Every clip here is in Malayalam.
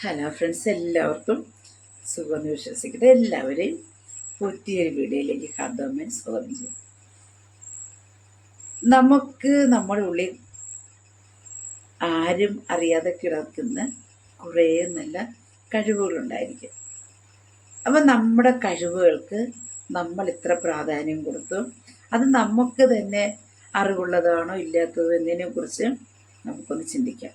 ഹലോ ഫ്രണ്ട്സ് എല്ലാവർക്കും സുഖമെന്ന് വിശ്വസിക്കട്ടെ. എല്ലാവരെയും പുതിയൊരു വീഡിയോയിലേക്ക് ഹാർദവമായി സ്വാഗതം ചെയ്യും നമുക്ക് നമ്മുടെ ഉള്ളിൽ ആരും അറിയാതെ കിടക്കുന്ന കുറേ നല്ല കഴിവുകളുണ്ടായിരിക്കും. അപ്പം നമ്മുടെ കഴിവുകൾക്ക് നമ്മൾ ഇത്ര പ്രാധാന്യം കൊടുത്തു. അത് നമുക്ക് തന്നെ അറിവുള്ളതാണോ ഇല്ലാത്തതോ എന്നതിനെക്കുറിച്ച് നമുക്കൊന്ന് ചിന്തിക്കാം.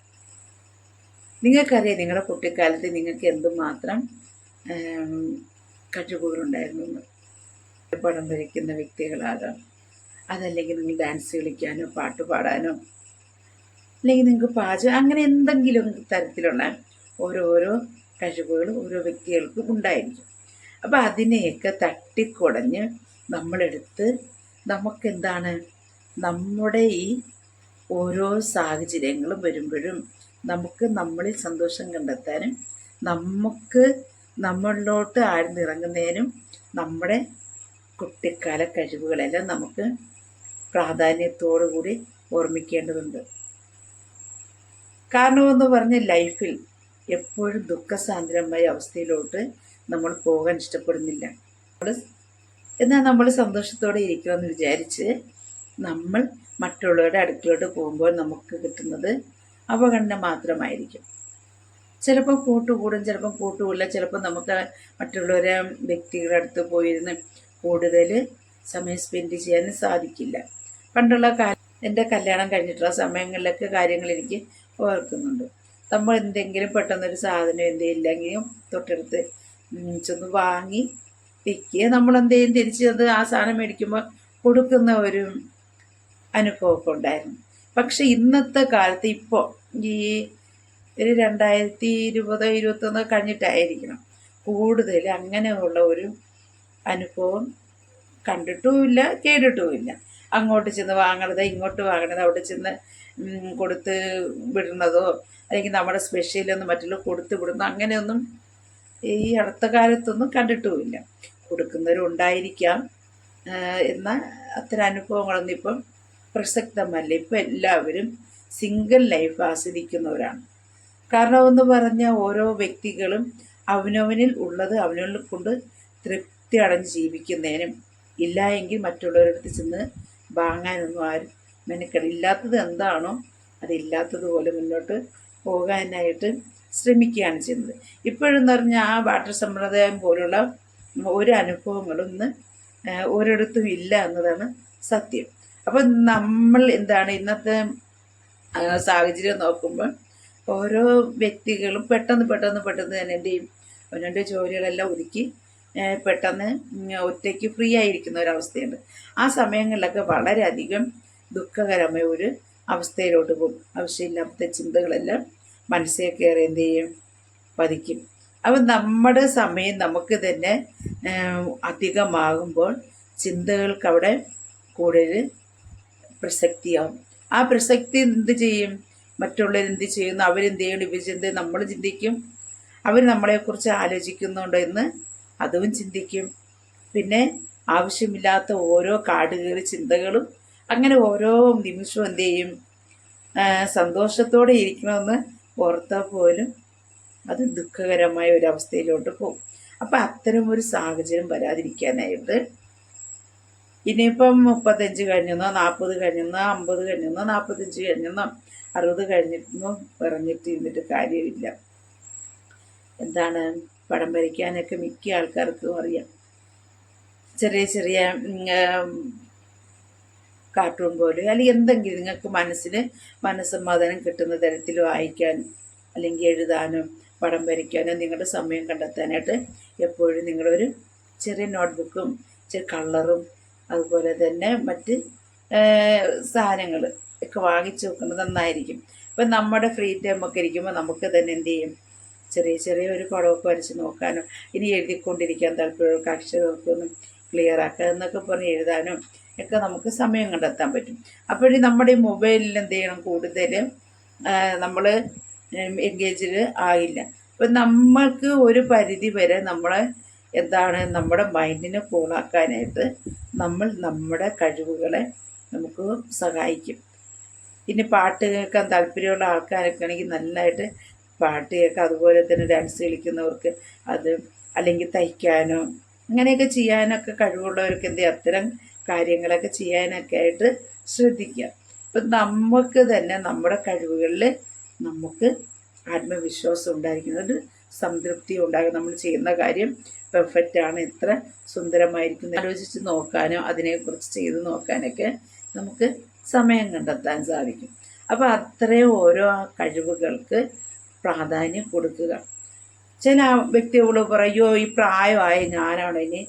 നിങ്ങൾക്കറിയാം നിങ്ങളുടെ കുട്ടിക്കാലത്ത് നിങ്ങൾക്ക് എന്തുമാത്രം കഴിവുകളുണ്ടായിരുന്നു പടം വരയ്ക്കുന്ന വ്യക്തികളാകാം അതല്ലെങ്കിൽ നിങ്ങൾ ഡാൻസ് കളിക്കാനോ പാട്ട് പാടാനോ അല്ലെങ്കിൽ നിങ്ങൾക്ക് പാചകം അങ്ങനെ എന്തെങ്കിലും തരത്തിലുള്ള ഓരോരോ കഴിവുകൾ ഓരോ വ്യക്തികൾക്കും ഉണ്ടായിരിക്കും. അപ്പോൾ അതിനെയൊക്കെ തട്ടിക്കുടഞ്ഞ് നമ്മളെടുത്ത് നമുക്കെന്താണ്? നമ്മുടെ ഈ ഓരോ സാഹചര്യങ്ങളും വരുമ്പോഴും നമുക്ക് നമ്മളിൽ സന്തോഷം കണ്ടെത്താനും നമുക്ക് നമ്മളിലോട്ട് ആഴ്ന്നിറങ്ങുന്നതിനും നമ്മുടെ കുട്ടിക്കാല കഴിവുകളെല്ലാം നമുക്ക് പ്രാധാന്യത്തോടു കൂടി ഓർമ്മിക്കേണ്ടതുണ്ട്. കാരണമെന്ന് പറഞ്ഞ് ലൈഫിൽ എപ്പോഴും ദുഃഖസാന്ദ്രമായ അവസ്ഥയിലോട്ട് നമ്മൾ പോകാൻ ഇഷ്ടപ്പെടുന്നില്ല. എന്നാൽ നമ്മൾ സന്തോഷത്തോടെ ഇരിക്കുമെന്ന് വിചാരിച്ച് നമ്മൾ മറ്റുള്ളവരുടെ അടുക്കിലോട്ട് പോകുമ്പോൾ നമുക്ക് കിട്ടുന്നത് അവഗണന മാത്രമായിരിക്കും. ചിലപ്പോൾ കൂട്ടുകൂടും ചിലപ്പോൾ കൂട്ടുകൂടില്ല. ചിലപ്പോൾ നമുക്ക് മറ്റുള്ളവരെ വ്യക്തികളുടെ അടുത്ത് പോയിരുന്ന് കൂടുതൽ സമയം സ്പെൻഡ് ചെയ്യാൻ സാധിക്കില്ല. പണ്ടുള്ള കാല എന്റെ കല്യാണം കഴിഞ്ഞിട്ടുള്ള സമയങ്ങളിലൊക്കെ കാര്യങ്ങൾ എനിക്ക് ഓർക്കുന്നുണ്ട്. നമ്മൾ എന്തെങ്കിലും പെട്ടെന്നൊരു സാധനം എന്തെങ്കിലും ഇല്ലെങ്കിലും തൊട്ടടുത്ത് ചെന്ന് വാങ്ങി വിൽക്കുക. നമ്മൾ എന്തെങ്കിലും തിരിച്ച് അത് ആ സാധനം മേടിക്കുമ്പോൾ കൊടുക്കുന്ന ഒരു അനുഭവമൊക്കെ ഉണ്ടായിരുന്നു. പക്ഷെ ഇന്നത്തെ കാലത്ത് ഇപ്പോൾ ഈ ഒരു രണ്ടായിരത്തി ഇരുപത് ഇരുപത്തൊന്ന് കഴിഞ്ഞിട്ടായിരിക്കണം. കൂടുതൽ അങ്ങനെയുള്ള ഒരു അനുഭവം കണ്ടിട്ടുമില്ല കേട്ടിട്ടുമില്ല. അങ്ങോട്ട് ചെന്ന് വാങ്ങണത് ഇങ്ങോട്ട് വാങ്ങണത് അവിടെ ചെന്ന് കൊടുത്ത് വിടുന്നതോ അല്ലെങ്കിൽ നമ്മുടെ സ്പെഷ്യലൊന്നും മറ്റുള്ള കൊടുത്ത് വിടുന്നോ അങ്ങനെയൊന്നും ഈ അടുത്ത കാലത്തൊന്നും കണ്ടിട്ടുമില്ല. കൊടുക്കുന്നവരും ഉണ്ടായിരിക്കാം ആഹ് എന്നാൽ അത്തരം അനുഭവങ്ങളൊന്നും ഇപ്പം പ്രസക്തമല്ല. ഇപ്പം എല്ലാവരും സിംഗിൾ ലൈഫ് ആസ്വദിക്കുന്നവരാണ്. കാരണം എന്ന് പറഞ്ഞ ഓരോ വ്യക്തികളും അവനവനിൽ ഉള്ളത് അവനവനിൽ കൊണ്ട് തൃപ്തി അടഞ്ഞ് ജീവിക്കുന്നതിനും ഇല്ല എങ്കിൽ മറ്റുള്ളവരുടെ അടുത്ത് ചെന്ന് വാങ്ങാനൊന്നും ആരും മെനക്കെടില്ലാത്തത് എന്താണോ അതില്ലാത്തതുപോലെ മുന്നോട്ട് പോകാനായിട്ട് ശ്രമിക്കുകയാണ് ചെയ്യുന്നത്. ഇപ്പോഴെന്ന് പറഞ്ഞാൽ ആ വാട്ടർ സമ്പ്രദായം പോലുള്ള ഒരു അനുഭവങ്ങളും ഇന്ന് ഒരിടത്തും ഇല്ല എന്നതാണ് സത്യം. അപ്പം നമ്മൾ എന്താണ് ഇന്നത്തെ ആ, സാഹചര്യം നോക്കുമ്പോൾ ഓരോ വ്യക്തികളും പെട്ടെന്ന് പെട്ടെന്ന് പെട്ടെന്ന് തന്നെ എന്ത് ചെയ്യും? അവനവന്റെ ജോലികളെല്ലാം ഒതുക്കി പെട്ടെന്ന് ഒറ്റയ്ക്ക് ഫ്രീ ആയിരിക്കുന്ന ഒരവസ്ഥയുണ്ട്. ആ സമയങ്ങളിലൊക്കെ വളരെയധികം ദുഃഖകരമായ ഒരു അവസ്ഥയിലോട്ട് പോകും. ആവശ്യമില്ലാത്ത ചിന്തകളെല്ലാം മനസ്സിൽ കയറി എന്ത് ചെയ്യും? പതിക്കും. അപ്പം നമ്മുടെ സമയം നമുക്ക് തന്നെ അധികമാകുമ്പോൾ ചിന്തകൾക്ക് അവിടെ കൂടുതൽ പ്രസക്തിയാവും. ആ പ്രസക്തി എന്ത് ചെയ്യും? മറ്റുള്ളവർ എന്ത് ചെയ്യുന്നു? അവരെന്ത് ചെയ്യണം ഇവർ ചിന്ത നമ്മൾ ചിന്തിക്കും. അവർ നമ്മളെക്കുറിച്ച് ആലോചിക്കുന്നുണ്ടോ എന്ന് അതും ചിന്തിക്കും. പിന്നെ ആവശ്യമില്ലാത്ത ഓരോ കാടുകയറി ചിന്തകളും അങ്ങനെ ഓരോ നിമിഷവും എന്ത് ചെയ്യും? സന്തോഷത്തോടെ ഇരിക്കണമെന്ന് ഓർത്താൽ പോലും അത് ദുഃഖകരമായ ഒരു അവസ്ഥയിലോട്ട് പോകും. അപ്പം അത്തരമൊരു സാഹചര്യം വരാതിരിക്കാനായിട്ട് ഇനിയിപ്പം മുപ്പത്തഞ്ച് കഴിഞ്ഞെന്നോ നാൽപ്പത് കഴിഞ്ഞെന്നോ അമ്പത് കഴിഞ്ഞെന്നോ നാൽപ്പത്തഞ്ച് കഴിഞ്ഞെന്നോ അറുപത് കഴിഞ്ഞെന്നോ പറഞ്ഞിട്ട് ഇരുന്നിട്ട് കാര്യമില്ല. എന്താണ്? പടം വരയ്ക്കാനൊക്കെ മിക്ക ആൾക്കാർക്കും അറിയാം. ചെറിയ ചെറിയ കാർട്ടൂൺ പോലെ അല്ലെങ്കിൽ എന്തെങ്കിലും നിങ്ങൾക്ക് മനസ്സിന് മനസ്സമാധാനം കിട്ടുന്ന തരത്തിൽ വായിക്കാൻ അല്ലെങ്കിൽ എഴുതാനും പടം വരയ്ക്കാനോ നിങ്ങളുടെ സമയം കണ്ടെത്താനായിട്ട് എപ്പോഴും നിങ്ങളൊരു ചെറിയ നോട്ട്ബുക്കും ചെറിയ കളറും അതുപോലെ തന്നെ മറ്റ് സാധനങ്ങൾ ഒക്കെ വാങ്ങിച്ചു വെക്കുന്നത് നന്നായിരിക്കും. ഇപ്പം നമ്മുടെ ഫ്രീ ടൈം ഒക്കെ ഇരിക്കുമ്പോൾ നമുക്ക് തന്നെ എന്ത് ചെയ്യും? ചെറിയ ചെറിയ ഒരു പടമൊക്കെ വരച്ച് നോക്കാനും ഇനി എഴുതിക്കൊണ്ടിരിക്കാൻ താല്പര്യമുള്ള അക്ഷരമൊക്കെ ഒന്ന് ക്ലിയർ ആക്കുക എന്നൊക്കെ പറഞ്ഞ് എഴുതാനും ഒക്കെ നമുക്ക് സമയം കണ്ടെത്താൻ പറ്റും. അപ്പോഴും നമ്മുടെ ഈ മൊബൈലിൽ എന്ത് ചെയ്യണം? കൂടുതൽ നമ്മൾ എൻഗേജിൽ ആയില്ല. അപ്പം നമ്മൾക്ക് ഒരു പരിധി വരെ നമ്മളെ എന്താണ് നമ്മുടെ മൈൻഡിനെ കൂളാക്കാനായിട്ട് നമ്മൾ നമ്മുടെ കഴിവുകളെ നമുക്ക് സഹായിക്കും. പിന്നെ പാട്ട് കേൾക്കാൻ താല്പര്യമുള്ള ആൾക്കാരൊക്കെ ആണെങ്കിൽ നല്ലതായിട്ട് പാട്ട് കേൾക്കാം. അതുപോലെ തന്നെ ഡാൻസ് കളിക്കുന്നവർക്ക് അത് അല്ലെങ്കിൽ തയ്ക്കാനോ അങ്ങനെയൊക്കെ ചെയ്യാനൊക്കെ കഴിവുള്ളവർക്ക് എന്ത് അത്തരം കാര്യങ്ങളൊക്കെ ചെയ്യാനൊക്കെ ആയിട്ട് ശ്രദ്ധിക്കുക. അപ്പം നമുക്ക് തന്നെ നമ്മുടെ കഴിവുകളിൽ നമുക്ക് ആത്മവിശ്വാസം ഉണ്ടായിരിക്കുന്നത് സംതൃപ്തി ഉണ്ടാകും. നമ്മൾ ചെയ്യുന്ന കാര്യം പെർഫെക്റ്റ് ആണ്. എത്ര സുന്ദരമായിരിക്കും. ആലോചിച്ച് നോക്കാനോ അതിനെക്കുറിച്ച് ചെയ്ത് നോക്കാനൊക്കെ നമുക്ക് സമയം കണ്ടെത്താൻ സാധിക്കും. അപ്പോൾ അത്രയും ഓരോ കഴിവുകൾക്ക് പ്രാധാന്യം കൊടുക്കുക. ചില വ്യക്തികൾ പറയോ ഈ പ്രായമായി ഞാനാണ് ഇനി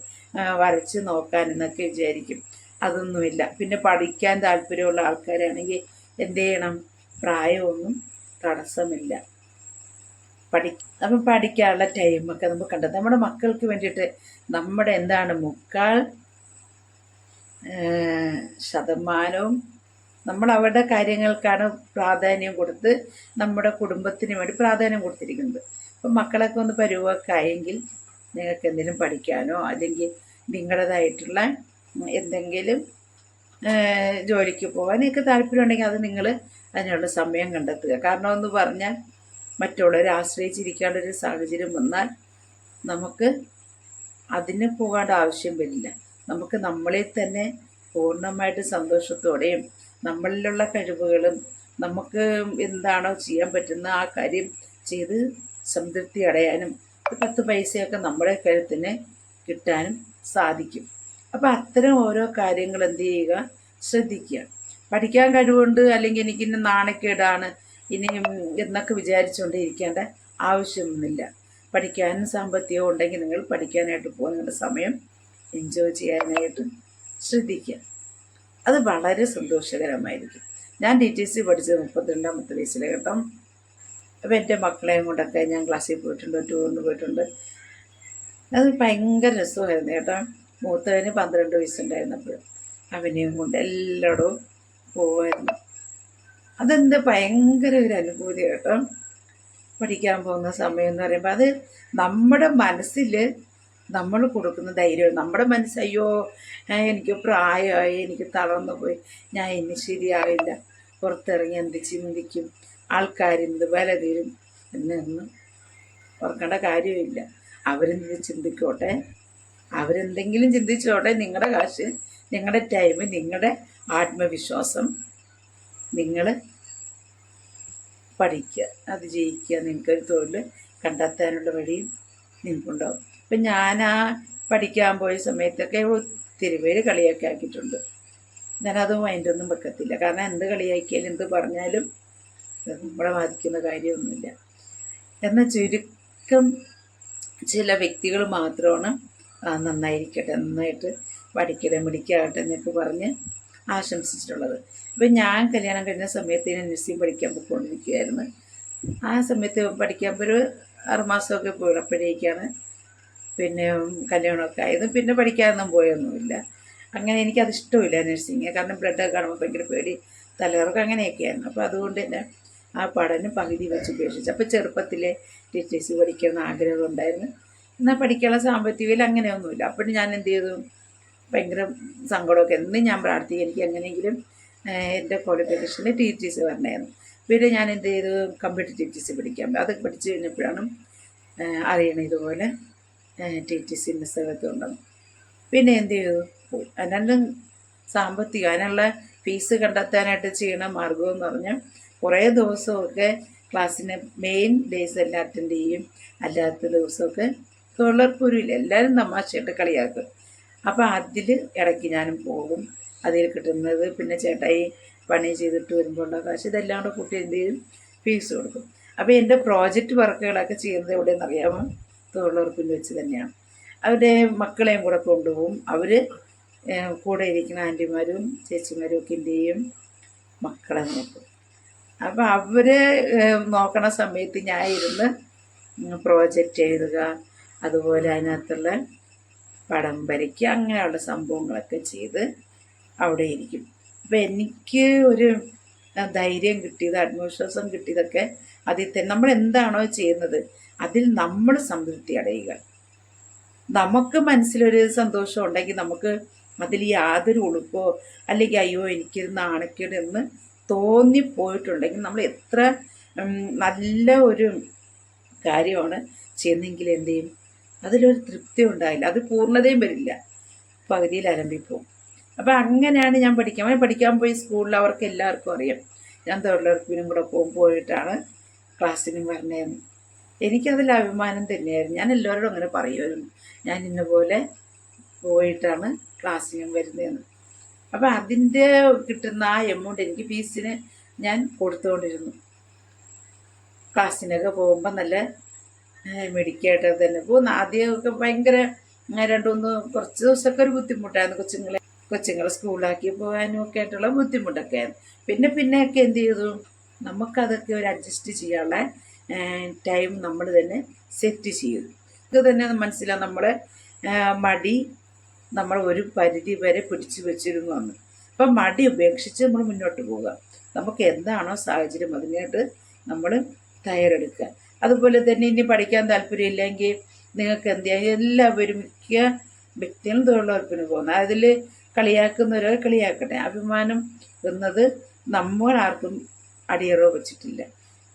വരച്ച് നോക്കാൻ എന്നൊക്കെ വിചാരിക്കും. അതൊന്നുമില്ല. പിന്നെ പഠിക്കാൻ താല്പര്യമുള്ള ആൾക്കാരാണെങ്കിൽ എന്ത് ചെയ്യണം? പ്രായമൊന്നും തടസ്സമില്ല. പഠി അപ്പം പഠിക്കാനുള്ള ടൈമൊക്കെ നമുക്ക് കണ്ടത് നമ്മുടെ മക്കൾക്ക് വേണ്ടിയിട്ട് നമ്മുടെ എന്താണ് മുക്കാൽ ശതമാനവും നമ്മൾ അവരുടെ കാര്യങ്ങൾക്കാണ് പ്രാധാന്യം കൊടുത്ത് നമ്മുടെ കുടുംബത്തിന് വേണ്ടി പ്രാധാന്യം കൊടുത്തിരിക്കുന്നത്. അപ്പം മക്കളൊക്കെ ഒന്ന് പരുവൊക്കെ ആയെങ്കിൽ നിങ്ങൾക്ക് എന്തെങ്കിലും പഠിക്കാനോ അല്ലെങ്കിൽ നിങ്ങളുടേതായിട്ടുള്ള എന്തെങ്കിലും ജോലിക്ക് പോകാനൊക്കെ താല്പര്യമുണ്ടെങ്കിൽ അത് നിങ്ങൾ അതിനുള്ള സമയം കണ്ടെത്തുക. കാരണം എന്ന് പറഞ്ഞാൽ മറ്റുള്ളവരെ ആശ്രയിച്ചിരിക്കാനുള്ളൊരു സാഹചര്യം വന്നാൽ നമുക്ക് അതിന് പോകേണ്ട ആവശ്യം വരില്ല. നമുക്ക് നമ്മളെ തന്നെ പൂർണമായിട്ട് സന്തോഷത്തോടെയും നമ്മളിലുള്ള കഴിവുകളും നമുക്ക് എന്താണോ ചെയ്യാൻ പറ്റുന്ന ആ കാര്യം ചെയ്ത് സംതൃപ്തി അടയാനും പത്ത് പൈസയൊക്കെ നമ്മുടെ കഴുത്തിന് കിട്ടാനും സാധിക്കും. അപ്പോൾ അത്തരം ഓരോ കാര്യങ്ങൾ എന്ത് ചെയ്യുക? ശ്രദ്ധിക്കുക. പഠിക്കാൻ കഴിവുണ്ട് അല്ലെങ്കിൽ എനിക്കിന്ന് നാണക്കേടാണ് ഇനി എന്നൊക്കെ വിചാരിച്ചുകൊണ്ട് ഇരിക്കേണ്ട ആവശ്യമൊന്നുമില്ല. പഠിക്കാനും സാമ്പത്തികവും ഉണ്ടെങ്കിൽ നിങ്ങൾ പഠിക്കാനായിട്ട് പോകുന്നതിന്റെ സമയം എൻജോയ് ചെയ്യാനായിട്ട് ശ്രദ്ധിക്കുക. അത് വളരെ സന്തോഷകരമായിരിക്കും. ഞാൻ ഡി ടി സി പഠിച്ചത് മുപ്പത്തിരണ്ടാമത്തെ വയസ്സിലെ കേട്ടോ. അപ്പോൾ എന്റെ മക്കളെയും കൊണ്ടൊക്കെ ഞാൻ ക്ലാസ്സിൽ പോയിട്ടുണ്ട് ടൂറിന് പോയിട്ടുണ്ട്. അത് ഭയങ്കര രസമായിരുന്നു കേട്ടോ. മൂത്തവന് പന്ത്രണ്ട് വയസ്സുണ്ടായിരുന്നപ്പോൾ അവനെയും കൊണ്ട് എല്ലായിടവും പോവായിരുന്നു. അതെന്ത് ഭയങ്കര ഒരു അനുഭൂതി കേട്ടോ. പഠിക്കാൻ പോകുന്ന സമയം എന്ന് പറയുമ്പോൾ അത് നമ്മുടെ മനസ്സിൽ നമ്മൾ കൊടുക്കുന്ന ധൈര്യം നമ്മുടെ മനസ്സ് അയ്യോ എനിക്ക് പ്രായമായി എനിക്ക് തളർന്നു പോയി ഞാൻ ഇനി ശരിയാവില്ല. പുറത്തിറങ്ങി എന്ത് ചിന്തിക്കും? ആൾക്കാരെന്ത് വില തരും? എന്നൊന്നും ഓർക്കേണ്ട കാര്യമില്ല. അവരെന്ത് ചിന്തിക്കോട്ടെ? അവരെന്തെങ്കിലും ചിന്തിച്ചോട്ടെ? നിങ്ങളുടെ കാശ് നിങ്ങളുടെ ടൈം നിങ്ങളുടെ ആത്മവിശ്വാസം. നിങ്ങൾ പഠിക്കുക. അത് ജയിക്കുക നിങ്ങൾക്കൊരു തൊഴിൽ കണ്ടെത്താനുള്ള വഴിയും നിങ്ങൾക്കുണ്ടാവും. ഇപ്പം ഞാൻ ആ പഠിക്കാൻ പോയ സമയത്തൊക്കെ ഒത്തിരി പേര് കളിയൊക്കെ ആക്കിയിട്ടുണ്ട്. ഞാനത് മൈൻഡൊന്നും വെക്കത്തില്ല. കാരണം എന്ത് കളിയാക്കിയാലും എന്ത് പറഞ്ഞാലും നമ്മളെ ബാധിക്കുന്ന കാര്യമൊന്നുമില്ല. എന്നാൽ ചുരുക്കം ചില വ്യക്തികൾ മാത്രമാണ് നന്നായിരിക്കട്ടെ നന്നായിട്ട് പഠിക്കട്ടെ മിടിക്കാകട്ടെ എന്നൊക്കെ പറഞ്ഞ് ആശംസിച്ചിട്ടുള്ളത്. ഇപ്പം ഞാൻ കല്യാണം കഴിഞ്ഞ സമയത്ത് ഞാൻ നഴ്സിംഗ് പഠിക്കാൻ പോയിക്കൊണ്ടിരിക്കുകയായിരുന്നു. ആ സമയത്ത് പഠിക്കാൻ ഒരു ആറുമാസമൊക്കെ പോയപ്പോഴേക്കാണ് പിന്നെ കല്യാണമൊക്കെ ആയത്. പിന്നെ പഠിക്കാനൊന്നും പോയൊന്നുമില്ല. അങ്ങനെ എനിക്കത് ഇഷ്ടമില്ല നഴ്സിങ് കാരണം ബ്ലഡൊക്കെ കാണുമ്പോൾ ഭയങ്കര പേടി തലകറക്കം അങ്ങനെയൊക്കെയായിരുന്നു. അപ്പോൾ അതുകൊണ്ട് തന്നെ ആ പഠനം പകുതി വെച്ച് ഉപേക്ഷിച്ചു. അപ്പോൾ ചെറുപ്പത്തിലെ ടി ടി സി പഠിക്കണമെന്ന് ആഗ്രഹം ഉണ്ടായിരുന്നു എന്നാൽ പഠിക്കാനുള്ള സാമ്പത്തികയിൽ അങ്ങനെയൊന്നുമില്ല. അപ്പോൾ ഞാൻ എന്ത് ചെയ്തു? ഭയങ്കര സങ്കടമൊക്കെ. എന്നും ഞാൻ പ്രാർത്ഥിക്കും. എനിക്ക് എങ്ങനെയെങ്കിലും എന്റെ ക്വാളിഫിക്കേഷനിൽ ടി ടി സി വരണമായിരുന്നു പിന്നെ ഞാൻ എന്ത് ചെയ്തു? കമ്പ്യൂട്ടർ ടി ടി സി പഠിക്കാൻ അതൊക്കെ പഠിച്ചു കഴിഞ്ഞപ്പോഴാണ് അറിയണം ഇതുപോലെ ടി ടി സി പുസ്തകത്തിൽ ഉണ്ടെന്ന് പിന്നെ എന്ത് ചെയ്തു? പോയി. സാമ്പത്തികം അതിനുള്ള ഫീസ് കണ്ടെത്താനായിട്ട് ചെയ്യണ മാർഗം എന്ന് പറഞ്ഞാൽ കുറേ ദിവസമൊക്കെ ക്ലാസ്സിന് മെയിൻ ഡേയ്സ് എല്ലാം അറ്റൻഡ് ചെയ്യും. അല്ലാത്ത ദിവസമൊക്കെ തൊഴിലുറപ്പൊരുമില്ല എല്ലാവരും തമാശയായിട്ട് കളിയാക്കും. അപ്പോൾ അതിൽ ഇടയ്ക്ക് ഞാനും പോകും. അതിൽ കിട്ടുന്നത് പിന്നെ ചേട്ടായി പണി ചെയ്തിട്ട് വരുമ്പോൾ ഉള്ള കാശ് ഇതെല്ലാം കൂടെ കൂട്ടി എന്ത് ചെയ്യും? ഫീസ് കൊടുക്കും. അപ്പോൾ എന്റെ പ്രോജക്റ്റ് വർക്കുകളൊക്കെ ചെയ്യുന്നത് എവിടെയെന്ന് അറിയാമോ? തൊഴിലുറപ്പിൽ വെച്ച് തന്നെയാണ്. അവരുടെ മക്കളെയും കൂടെ കൊണ്ടുപോകും. അവർ കൂടെ ഇരിക്കുന്ന ആന്റിമാരും ചേച്ചിമാരും ഒക്കെ എന്ത് ചെയ്യും? മക്കളെ നോക്കും. അപ്പോൾ അവരെ നോക്കണ സമയത്ത് ഞാൻ ഇരുന്ന് പ്രോജക്റ്റ് എഴുതുക. അതുപോലെ അതിനകത്തുള്ള പടം വരയ്ക്കുക അങ്ങനെയുള്ള സംഭവങ്ങളൊക്കെ ചെയ്ത് അവിടെ ഇരിക്കും. അപ്പം എനിക്ക് ഒരു ധൈര്യം കിട്ടിയത് ആത്മവിശ്വാസം കിട്ടിയതൊക്കെ അതിൽ തന്നെ നമ്മൾ എന്താണോ ചെയ്യുന്നത് അതിൽ നമ്മൾ സംതൃപ്തി അടയുക. നമുക്ക് മനസ്സിലൊരു സന്തോഷം ഉണ്ടെങ്കിൽ നമുക്ക് അതിൽ യാതൊരു ഉളുപ്പോ അല്ലെങ്കിൽ അയ്യോ എനിക്കൊരു നാണക്കേട് എന്ന് തോന്നിപ്പോയിട്ടുണ്ടെങ്കിൽ നമ്മൾ എത്ര നല്ല ഒരു കാര്യമാണ് ചെയ്യുന്നെങ്കിൽ എന്ത് ചെയ്യും? അതിലൊരു തൃപ്തി ഉണ്ടായില്ല. അത് പൂർണതയും വരില്ല. പകുതിയിൽ അലമ്പിപ്പോവും അപ്പം അങ്ങനെയാണ് ഞാൻ പഠിക്കാൻ ഞാൻ പഠിക്കാൻ പോയി സ്കൂളിൽ അവർക്ക് എല്ലാവർക്കും അറിയാം. ഞാൻ തൊഴിലുറപ്പിനും കൂടെ പോകും പോയിട്ടാണ് ക്ലാസ്സിനും പറഞ്ഞതെന്ന് എനിക്കതിൽ അഭിമാനം തന്നെയായിരുന്നു. ഞാൻ എല്ലാവരോടും അങ്ങനെ പറയുമായിരുന്നു. ഞാൻ ഇന്ന പോലെ പോയിട്ടാണ് ക്ലാസ്സിനും വരുന്നതെന്ന് അപ്പം അതിന്റെ കിട്ടുന്ന ആ എമൗണ്ട് എനിക്ക് ഫീസിന് ഞാൻ കൊടുത്തുകൊണ്ടിരുന്നു. ക്ലാസ്സിനൊക്കെ പോകുമ്പോൾ നല്ല മെഡിക്കായിട്ട് തന്നെ. പോകുന്ന ആദ്യമൊക്കെ ഭയങ്കര രണ്ടുമൂന്ന് കുറച്ച് ദിവസമൊക്കെ ഒരു ബുദ്ധിമുട്ടായിരുന്നു കൊച്ചുങ്ങളെ കൊച്ചുങ്ങളെ സ്കൂളിലാക്കി പോകാനും ഒക്കെ ആയിട്ടുള്ള ബുദ്ധിമുട്ടൊക്കെ ആയിരുന്നു പിന്നെ പിന്നെയൊക്കെ എന്ത് ചെയ്തു? നമുക്കതൊക്കെ ഒരു അഡ്ജസ്റ്റ് ചെയ്യാനുള്ള ടൈം നമ്മൾ തന്നെ സെറ്റ് ചെയ്തു. ഇത് തന്നെ മനസ്സിലാവും നമ്മൾ മടി നമ്മൾ ഒരു പരിധി വരെ പിടിച്ചു വെച്ചിരുന്നു അന്ന്. അപ്പം മടി ഉപേക്ഷിച്ച് നമ്മൾ മുന്നോട്ട് പോവുക. നമുക്ക് എന്താണോ സാഹചര്യം അതിനായിട്ട് നമ്മൾ തയ്യാറെടുക്കുക. അതുപോലെ തന്നെ ഇനി പഠിക്കാൻ താല്പര്യമില്ലെങ്കിൽ നിങ്ങൾക്ക് എന്ത് ചെയ്യാം? എല്ലാവരും മിക്ക വ്യക്തികളും തൊഴിലുറപ്പിന് പോകുന്നത് അതിൽ കളിയാക്കുന്നവരെ കളിയാക്കട്ടെ. അഭിമാനം എന്നത് നമ്മൾ ആർക്കും അടിയറവ് വെച്ചിട്ടില്ല.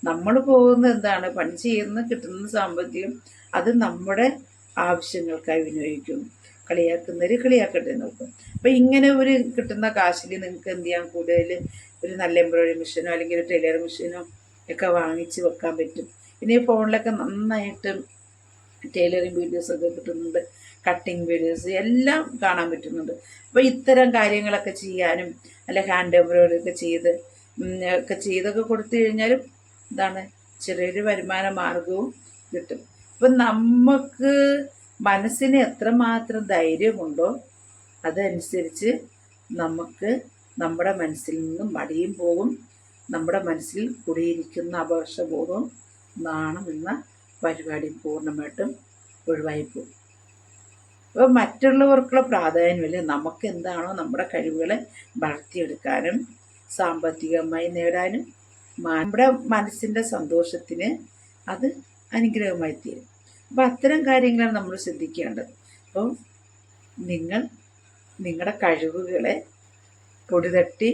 നമ്മൾ പോകുന്ന എന്താണ്? പണി ചെയ്യുന്ന കിട്ടുന്ന സാമ്പത്തികം അത് നമ്മുടെ ആവശ്യങ്ങൾക്കായി വിനിയോഗിക്കുന്നു കളിയാക്കുന്നവർ കളിയാക്കട്ടെ നോക്കും. അപ്പം ഇങ്ങനെ ഒരു കിട്ടുന്ന കാശിൽ നിങ്ങൾക്ക് എന്ത് ചെയ്യാം? കൂടുതൽ ഒരു നല്ല എംബ്രോയിഡറി മെഷീനോ അല്ലെങ്കിൽ ഒരു ടൈലർ മെഷീനോ ഒക്കെ വാങ്ങിച്ച് വെക്കാൻ പറ്റും. പിന്നെ ഫോണിലൊക്കെ നന്നായിട്ട് ടൈലറിങ് വീഡിയോസൊക്കെ കിട്ടുന്നുണ്ട് കട്ടിങ് വീഡിയോസ് എല്ലാം കാണാൻ പറ്റുന്നുണ്ട്. അപ്പോൾ ഇത്തരം കാര്യങ്ങളൊക്കെ ചെയ്യാനും അല്ലെ ഹാൻഡ് എംബ്രോയിഡറി ഒക്കെ ചെയ്ത് ഒക്കെ ചെയ്തൊക്കെ കൊടുത്തു കഴിഞ്ഞാലും ഇതാണ് ചെറിയൊരു വരുമാന മാർഗവും കിട്ടും. അപ്പം നമുക്ക് മനസ്സിന് എത്രമാത്രം ധൈര്യമുണ്ടോ അതനുസരിച്ച് നമുക്ക് നമ്മുടെ മനസ്സിൽ നിന്നും മടിയും പോകും നമ്മുടെ മനസ്സിൽ കുടിയിരിക്കുന്ന അപകർഷബോധവും നാണം എന്ന പരിപാടി പൂർണമായിട്ടും ഒഴിവായി പോകും അപ്പോൾ മറ്റുള്ളവർക്കുള്ള പ്രാധാന്യമില്ല? നമുക്ക് എന്താണോ നമ്മുടെ കഴിവുകളെ വളർത്തിയെടുക്കാനും സാമ്പത്തികമായി നേടാനും നമ്മുടെ മനസ്സിന്റെ സന്തോഷത്തിന് അത് അനുഗ്രഹമായി തീരും. അപ്പോൾ അത്തരം കാര്യങ്ങളാണ് നമ്മൾ ശ്രദ്ധിക്കേണ്ടത്. അപ്പോൾ നിങ്ങൾ നിങ്ങളുടെ കഴിവുകളെ പൊടിതട്ടി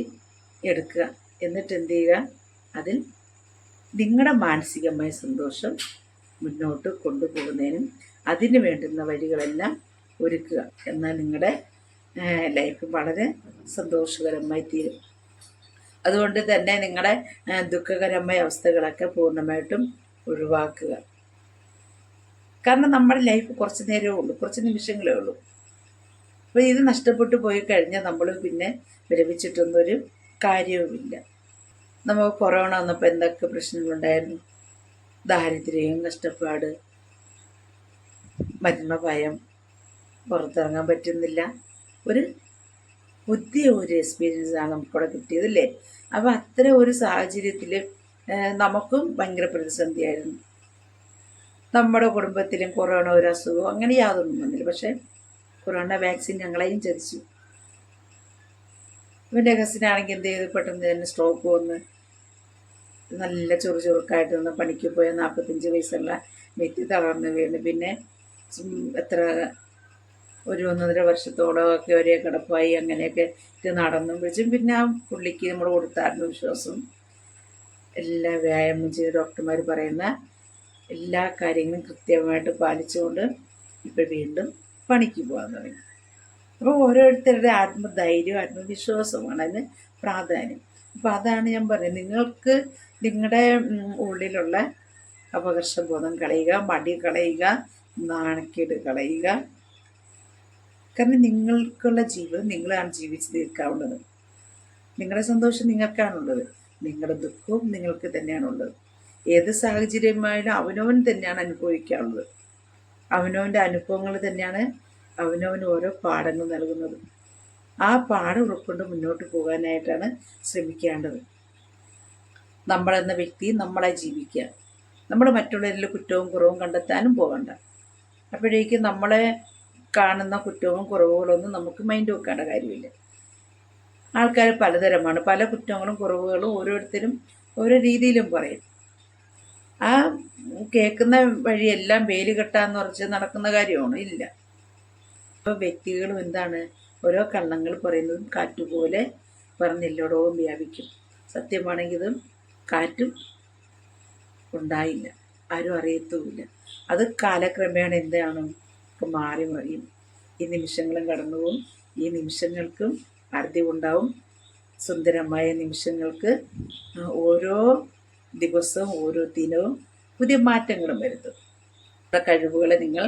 എടുക്കുക. എന്നിട്ട് എന്ത് ചെയ്യുക? അതിൽ നിങ്ങളുടെ മാനസികമായ സന്തോഷം മുന്നോട്ട് കൊണ്ടുപോകുന്നതിനും അതിന് വേണ്ടുന്ന വഴികളെല്ലാം ഒരുക്കുക എന്നാൽ നിങ്ങളുടെ ലൈഫ് വളരെ സന്തോഷകരമായി തീരും. അതുകൊണ്ട് തന്നെ നിങ്ങളുടെ ദുഃഖകരമായ അവസ്ഥകളൊക്കെ പൂർണമായിട്ടും ഒഴിവാക്കുക. കാരണം നമ്മുടെ ലൈഫ് കുറച്ച് നേരമേ ഉള്ളൂ കുറച്ച് നിമിഷങ്ങളേ ഉള്ളൂ. അപ്പോൾ ഇത് നഷ്ടപ്പെട്ടു പോയി കഴിഞ്ഞാൽ നമ്മൾ പിന്നെ വിരമിച്ചിട്ടൊന്നൊരു കാര്യവുമില്ല. നമുക്ക് കൊറോണ വന്നപ്പോൾ എന്തൊക്കെ പ്രശ്നങ്ങളുണ്ടായിരുന്നു? ദാരിദ്ര്യം കഷ്ടപ്പാട് മരണ ഭയം പുറത്തിറങ്ങാൻ പറ്റുന്നില്ല. ഒരു പുതിയ ഒരു എക്സ്പീരിയൻസ് ആണ് നമുക്കിവിടെ കിട്ടിയത് അല്ലേ? അപ്പോൾ അത്തരം ഒരു സാഹചര്യത്തിൽ നമുക്കും ഭയങ്കര പ്രതിസന്ധിയായിരുന്നു. നമ്മുടെ കുടുംബത്തിലും കൊറോണ ഒരു അസുഖം അങ്ങനെ യാതൊന്നും വന്നില്ല. പക്ഷേ കൊറോണ വാക്സിൻ ഞങ്ങളെയും ചതിച്ചു. ഇവന്റെ കസിനാണെങ്കിൽ എന്ത് ചെയ്തു പെട്ടെന്ന് തന്നെ സ്ട്രോക്ക് വന്ന് നല്ല ചൊറു ചുറുക്കായിട്ട് നിന്ന് പണിക്ക് പോയ നാൽപ്പത്തഞ്ച് വയസ്സുള്ള വ്യക്തി തളർന്ന് വീണ്. പിന്നെ എത്ര ഒരു ഒന്നര വർഷത്തോടൊക്കെ ഒരേ കിടപ്പായി അങ്ങനെയൊക്കെ ഇത് നടന്നു. വിളിച്ചും പിന്നെ ആ പുള്ളിക്ക് നമ്മൾ കൊടുത്ത ആത്മവിശ്വാസം എല്ലാ വ്യായാമം ചെയ്ത് ഡോക്ടർമാർ പറയുന്ന എല്ലാ കാര്യങ്ങളും കൃത്യമായിട്ട് പാലിച്ചുകൊണ്ട് ഇപ്പോൾ വീണ്ടും പണിക്ക് പോകാൻ തുടങ്ങി. അപ്പോൾ ഓരോരുത്തരുടെ ആത്മധൈര്യവും ആത്മവിശ്വാസവുമാണ് അതിന് പ്രാധാന്യം. അപ്പോൾ അതാണ് ഞാൻ പറയുന്നത്. നിങ്ങൾക്ക് നിങ്ങളുടെ ഉള്ളിലുള്ള അപകർഷബോധം കളയുക മടി കളയുക നാണക്കേട് കളയുക. കാരണം നിങ്ങൾക്കുള്ള ജീവിതം നിങ്ങളാണ് ജീവിച്ച് തീർക്കാവുന്നത്. നിങ്ങളുടെ സന്തോഷം നിങ്ങൾക്കാണുള്ളത്. നിങ്ങളുടെ ദുഃഖവും നിങ്ങൾക്ക് തന്നെയാണുള്ളത്. ഏത് സാഹചര്യമായാലും അവനവൻ തന്നെയാണ് അനുഭവിക്കാനുള്ളത് അവനവന്റെ അനുഭവങ്ങൾ തന്നെയാണ് അവനവന് ഓരോ പാഠങ്ങൾ നൽകുന്നത്. ആ പാഠം ഉൾക്കൊണ്ട് മുന്നോട്ട് പോകാനായിട്ടാണ് ശ്രമിക്കേണ്ടത്. നമ്മളെന്ന വ്യക്തി നമ്മളെ ജീവിക്കുക. നമ്മൾ മറ്റുള്ളവരിൽ കുറ്റവും കുറവും കണ്ടെത്താനും പോകണ്ട അപ്പോഴേക്കും നമ്മളെ കാണുന്ന കുറ്റവും കുറവുകളൊന്നും നമുക്ക് മൈൻഡ് വെക്കേണ്ട കാര്യമില്ല. ആൾക്കാർ പലതരമാണ്. പല കുറ്റങ്ങളും കുറവുകളും ഓരോരുത്തരും ഓരോ രീതിയിലും പറയും. ആ കേൾക്കുന്ന വഴിയെല്ലാം വേലി കെട്ടാന്ന് പറഞ്ഞ് നടക്കുന്ന കാര്യമാണ്. ഇല്ല. അപ്പോൾ വ്യക്തികളും എന്താണ്? ഓരോ കള്ളങ്ങൾ പറയുന്നതും കാറ്റുപോലെ പറഞ്ഞെല്ലോടവും വ്യാപിക്കും. സത്യമാണെങ്കിലും കാറ്റും ഉണ്ടായില്ല. ആരും അറിയത്തുമില്ല. അത് കാലക്രമേണ എന്താണ്? മാറി മറിയും. ഈ നിമിഷങ്ങളും കടന്നു പോകും. ഈ നിമിഷങ്ങൾക്കും അർദ്ധ്യമുണ്ടാവും സുന്ദരമായ നിമിഷങ്ങൾക്ക് ഓരോ ദിവസവും ഓരോ ദിനവും പുതിയ മാറ്റങ്ങളും വരുത്തും. കഴിവുകളെ നിങ്ങൾ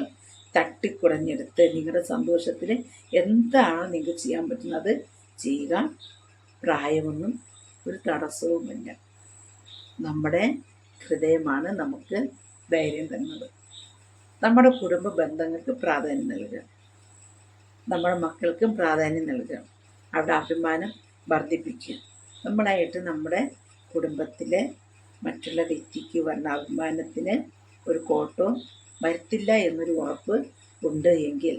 തട്ടിക്കുറഞ്ഞെടുത്ത് നിങ്ങളുടെ സന്തോഷത്തിൽ എന്താണോ നിങ്ങൾക്ക് ചെയ്യാൻ പറ്റുന്നത്? ചെയ്യുക. പ്രായമൊന്നും ഒരു തടസ്സവുമില്ല. നമ്മുടെ ഹൃദയമാണ് നമുക്ക് ധൈര്യം തന്നത് നമ്മുടെ കുടുംബ ബന്ധങ്ങൾക്ക് പ്രാധാന്യം നൽകുക. നമ്മുടെ മക്കൾക്കും പ്രാധാന്യം നൽകുക. അവിടെ അഭിമാനം വർദ്ധിപ്പിക്കുക. നമ്മളായിട്ട് നമ്മുടെ കുടുംബത്തിലെ മറ്റുള്ള വ്യക്തിക്ക് വരുന്ന അഭിമാനത്തിന് ഒരു കോട്ടവും വരുത്തില്ല എന്നൊരു വാക്ക് ഉണ്ട് എങ്കിൽ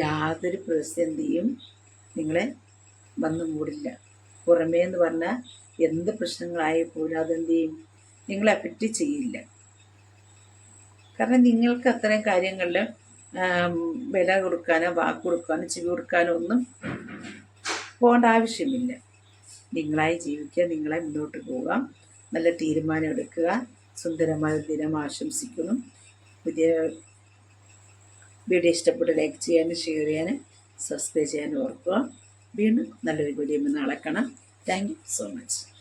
യാതൊരു പ്രതിസന്ധിയും നിങ്ങളെ വന്നു മൂടില്ല. പുറമേ എന്ന് പറഞ്ഞാൽ എന്ത് പ്രശ്നങ്ങളായി പോലും ചെയ്യും നിങ്ങളെ അഫക്റ്റ് ചെയ്യില്ല. കാരണം നിങ്ങൾക്ക് അത്തരം കാര്യങ്ങളിൽ വില കൊടുക്കാനോ വാക്ക് കൊടുക്കാനോ ചെവി കൊടുക്കാനോ ഒന്നും പോകേണ്ട ആവശ്യമില്ല. നിങ്ങളായി ജീവിക്കുക നിങ്ങളെ മുന്നോട്ട് പോകാം. നല്ല തീരുമാനം എടുക്കുക. സുന്ദരമായ ദിനം ആശംസിക്കുന്നു. പുതിയ വീഡിയോ ഇഷ്ടപ്പെട്ട് ലൈക്ക് ചെയ്യാനും ഷെയർ ചെയ്യാനും സബ്സ്ക്രൈബ് ചെയ്യാനും ഓർക്കുക. വീണ്ടും നല്ലൊരു വീഡിയോ നാളെ കാണാം. Thank you so much